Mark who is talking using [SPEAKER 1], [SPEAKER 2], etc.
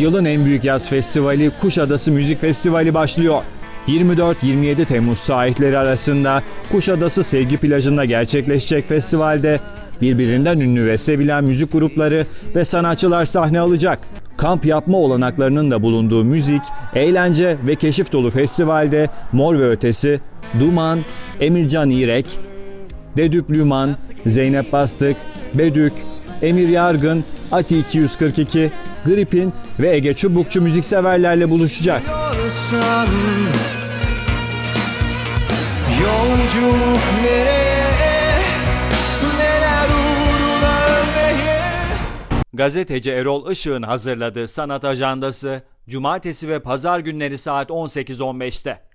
[SPEAKER 1] Yılın en büyük yaz festivali Kuşadası Müzik Festivali başlıyor. 24-27 Temmuz sahipleri arasında Kuşadası Sevgi Plajı'nda gerçekleşecek festivalde birbirinden ünlü ve sevilen müzik grupları ve sanatçılar sahne alacak. Kamp yapma olanaklarının da bulunduğu müzik, eğlence ve keşif dolu festivalde Mor ve Ötesi, Duman, Emircan İrek, Dedüp Lüman, Zeynep Bastık, Bedük, Emir Yargın, Ati 242, Gripin ve Ege Çubukçu müzikseverlerle buluşacak.
[SPEAKER 2] Yolculuk nereye Neler uğruna ölmeye
[SPEAKER 1] Gazeteci Erol Işık'ın hazırladığı sanat ajandası Cumartesi ve Pazar günleri saat 18.15'te.